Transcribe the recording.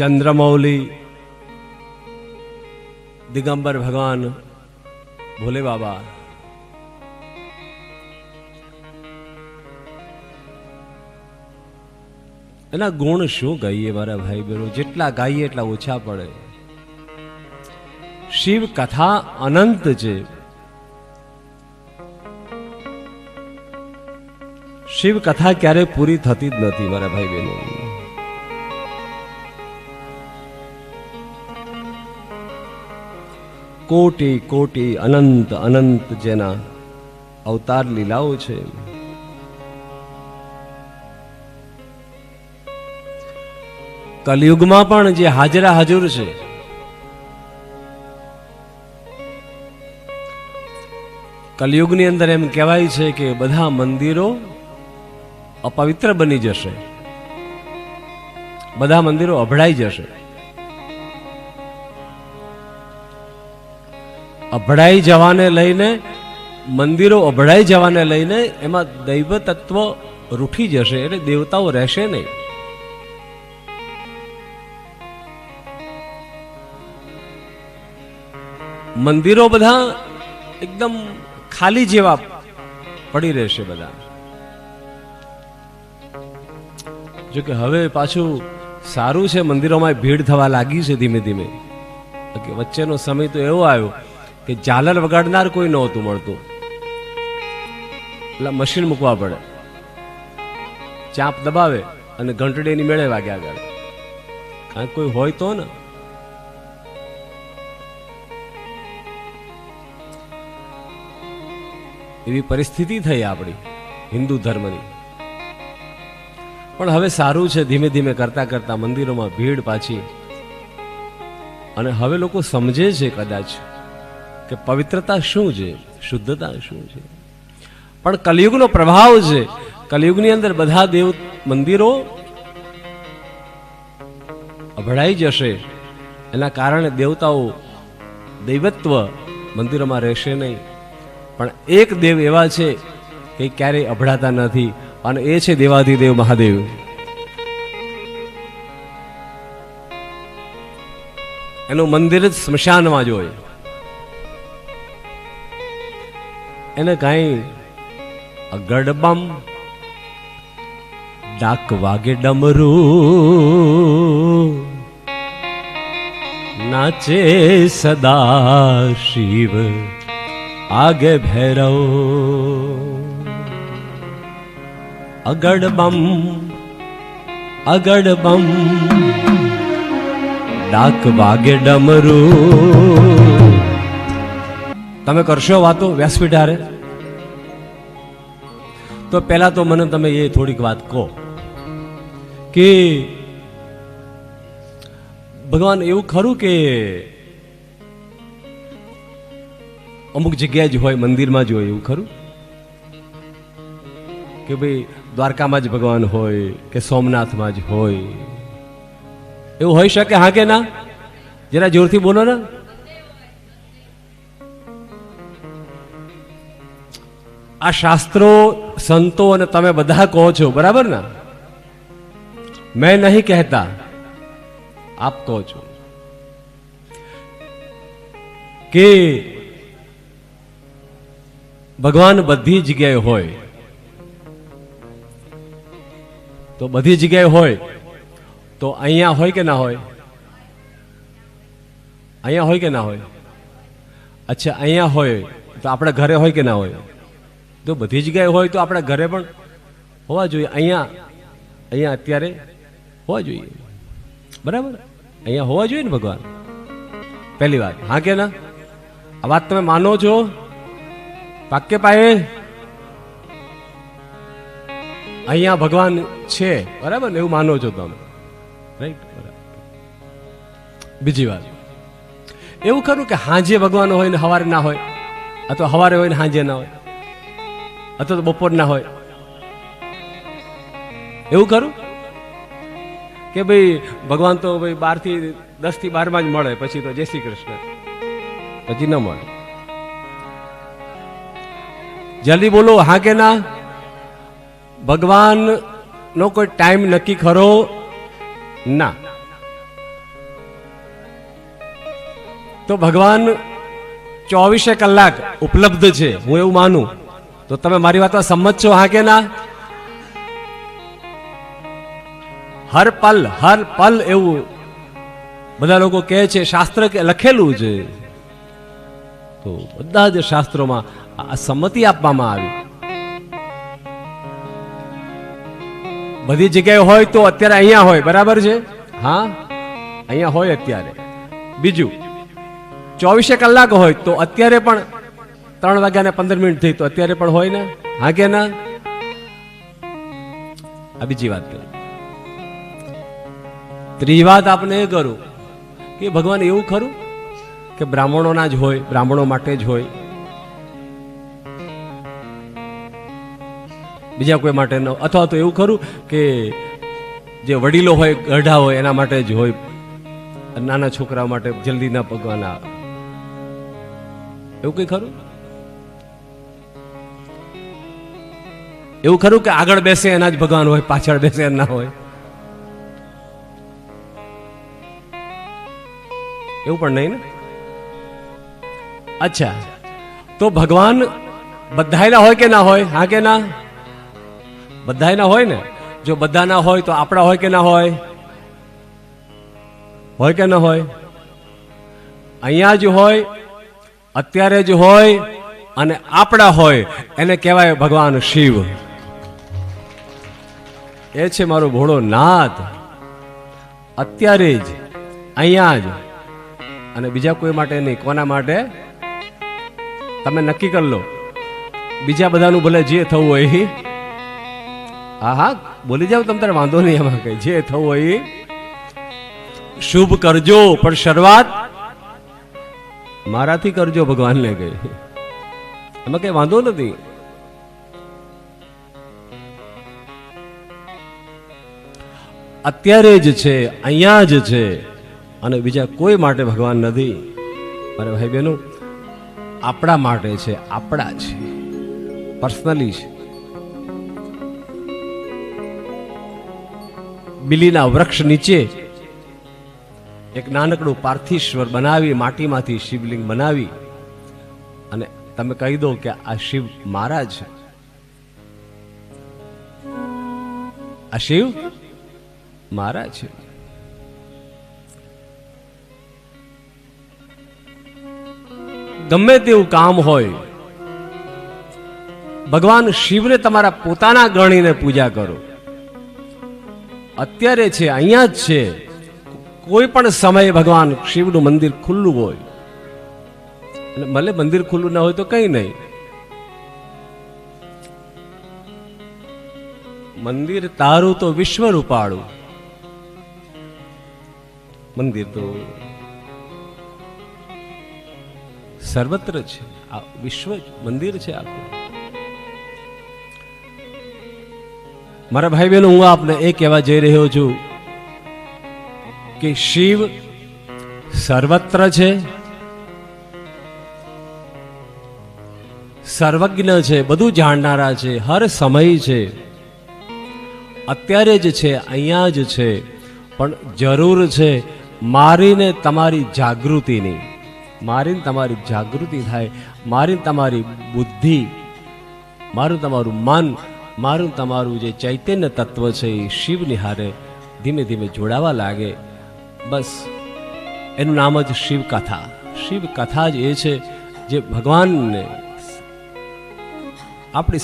ચંદ્રમૌલી દિગંબર ભગવાન ભોલે બાબા એના ગુણ શું ગાઈએ મારા ભાઈ બહેનો? જેટલા ગાઈએ એટલા ઓછા પડે. શિવ કથા અનંત છે. શિવ કથા ક્યારે પૂરી થતી જ નથી મારા ભાઈ બહેનો. કોટી કોટી અનંત અનંત જેના અવતાર લીલાઓ છે. કલયુગમાં પણ જે હાજરા હાજર છે. કલયુગની અંદર એમ કહેવાય છે કે બધા મંદિરો અપવિત્ર બની જશે. બધા મંદિરો અભડાઈ જશે. અભડાઈ જવાને લઈને, મંદિરો અભડાઈ જવાને લઈને એમાં દૈવ તત્વ રૂઠી જશે, એટલે દેવતાઓ રહેશે નહીં. મંદિરો બધા એકદમ ખાલી જેવા પડી રહેશે બધા. જો કે હવે પાછું સારું છે, મંદિરોમાં ભીડ થવા લાગી છે ધીમે ધીમે. વચ્ચેનો સમય તો એવો આવ્યો કે ઝાલર વગાડનાર કોઈ નહોતું મળતું. એટલે મશીન મૂકવા પડે. ચાપ દબાવે અને ઘંટડીની મેળે વાગે આગળ. કાંઈક કોઈ હોય તો ને? એવી પરિસ્થિતિ થઈ આપણી, હિન્દુ ધર્મની. પણ હવે સારું છે ધીમે ધીમે કરતા કરતા મંદિરોમાં ભીડ પાછી. અને હવે લોકો સમજે છે કદાચ. કે પવિત્રતા શું છે? શુદ્ધતા શું છે? પણ કલયુગનો પ્રભાવ છે. કલયુગની અંદર બધા દેવ મંદિરો અભડાઈ જશે. એના કારણે દેવતાઓ દૈવત્વ મંદિરોમાં રહેશે નહીં. પણ એક દેવ એવા છે કે ક્યારેય અભડાતા નથી. અને એ છે દેવાધિદેવ મહાદેવ. એનું મંદિર જ સ્મશાનમાં જ એને કાંઈ અગડબમ, ડાક વાગે ડમરું. નાચે સદા શિવ, આગે ભૈરવ. અગડબમ અગડબમ, ડાક વાગે ડમરું. તમે કરશો વાતો વ્યાસપીઠ હારે તો પહેલા તો મને તમે એ થોડીક વાત કહો કે ભગવાન એવું ખરું કે અમુક જગ્યાએ જ હોય, મંદિરમાં જ હોય એવું ખરું? કે ભાઈ દ્વારકામાં જ ભગવાન હોય કે સોમનાથમાં જ હોય? એવું હોઈ શકે, હા કે ના? જરા જોરથી બોલો ને. આ શાસ્ત્રો સંતો અને તમે બધા કહો છો, બરાબર ને? મેં નહીં કહેતા, આપ કહો છો. કે ભગવાન બધી જગ્યાએ હોય, તો બધી જગ્યાએ હોય, તો અહીંયા હોય કે ના હોય? અહીંયા હોય કે ના હોય? અચ્છા, અહીંયા હોય તો આપણે ઘરે હોય કે ના હોય? તો બધી જગ્યાએ હોય તો આપણે ઘરે પણ હોવા જોઈએ. અહીંયા અહીંયા અત્યારે હોવા જોઈએ. બરાબર? અહીંયા હોવા જોઈએ ને ભગવાન? પહેલી વાત. હા કે ના? આ વાત તમે માનો છો? પાકે પાયે? અહીંયા ભગવાન છે. બરાબર ને? એવું માનો છો તમે. રાઈટ બરાબર. બીજી વાત. એવું ખરું કે હાંજે ભગવાન હોય ને સવારે ના હોય. અથવા સવારે હોય ને હાંજે ના હોય. અથવા તો બપોર ના હોય. એવું કરું? કે ભાઈ ભગવાન તો ભાઈ બારથી દસથી બારમાં જ મળે, પછી તો જય શ્રી કૃષ્ણ. પછી ન મળે. જલ્દી બોલો, હા કે ના? ભગવાન નો કોઈ ટાઈમ નક્કી ખરો? ના. તો ભગવાન ચોવીસે કલાક ઉપલબ્ધ છે, હું એવું માનું. તો તમે મારી વાતમાં સંમત છો હા કે ના? હર પલ હર પલ એવું બધા લોકો કહે છે, શાસ્ત્ર લખેલું છે. તો બધા જ શાસ્ત્રોમાં આ સંમતિ આપવામાં આવી. બધી જગ્યાએ હોય તો અત્યારે અહીંયા હોય, બરાબર છે? હા? અહીંયા હોય અત્યારે. બીજું, ચોવીસે કલાક હોય તો અત્યારે પણ ત્રણ વાગ્યા ને પંદર મિનિટ થઈ તો અત્યારે પણ હોય ને? હા કે ના? આ બીજી વાત કરું. ત્રીજી વાત આપણે એ કરું કે ભગવાન એવું ખરું કે બ્રાહ્મણોના જ હોય, બ્રાહ્મણો માટે જ હોય. બીજા કોઈ માટે ન, અથવા તો એવું ખરું કે જે વડીલો હોય, ગઢા હોય, એના માટે જ હોય. નાના છોકરા માટે જલ્દી ના આવે. એવું કઈ ખરું? એવું ખરું કે આગળ બેસે એના જ ભગવાન હોય, પાછળ બેસે એના હોય? એવું પણ નહીં ને? અચ્છા. તો ભગવાન બધાયના હોય કે ના હોય? હા કે ના? બધાયના હોય ને? જો બધાના હોય તો આપણા હોય કે ના હોય? હોય કે ના હોય? અહીંયા જ હોય, અત્યારે જ હોય અને આપણા હોય. એને કહેવાય ભગવાન શિવ. એ છે મારો ભોળો નાથ. અત્યારે જ, અહીંયા જ. અને બીજા કોઈ માટે નહીં, કોના માટે? તમે નક્કી કરી લો. બીજા બધાનું ભલે જે થવું હોય. હા હા, બોલી જાવ તમે તારે વાંધો નહીં એમાં કઈ. જે થવું હોય, શુભ કરજો, પણ શરૂઆત મારાથી કરજો ભગવાનને કહી એમાં કઈ વાંધો નથી. અત્યારે જ છે, અહીંયા જ છે. અને બીજા કોઈ માટે ભગવાન નથી. મારે ભાઈ બહેનો આપણા માટે છે, આપણા છે પર્સનલી છે. બિલીના વૃક્ષ નીચે એક નાનકડું પાર્થિશ્વર બનાવી, માટીમાંથી શિવલિંગ બનાવી. અને તમે કહી દો કે આ શિવ મારા છે આ શિવ? મારા છે. ગમે તેવું કામ હોય, ભગવાન શિવને તમારા પોતાના ગણીને પૂજા કરો. અત્યારે છે, અહીંયા જ છે. કોઈ પણ સમયે ભગવાન શિવનું મંદિર ખુલ્લું હોય. અને ભલે મંદિર ખુલ્લું ના હોય તો કઈ નહીં. મંદિર તારું તો વિશ્વ રૂપાળું મંદિર તો સર્વત્ર છે. આ વિશ્વ મંદિર છે આખું. મારા ભાઈ બહેનો હું આપને એ કહેવા જઈ રહ્યો છું કે શિવ સર્વત્ર છે, સર્વજ્ઞ છે, બધું જાણનારા છે, હર સમય છે. અત્યારે જ છે, અહીંયા જ છે, પણ જરૂર છે. મારીને તમારી જાગૃતિની, મારીને તમારી જાગૃતિ થાય, મારીને તમારી બુદ્ધિ, મારું તમારું મન, મારું તમારું જે ચૈતન્ય તત્વ છે એ શિવની હારે ધીમે ધીમે જોડાવા લાગે. બસ, એનું નામ જ શિવ કથા શિવ કથા જ એ છે જે ભગવાનને આપણી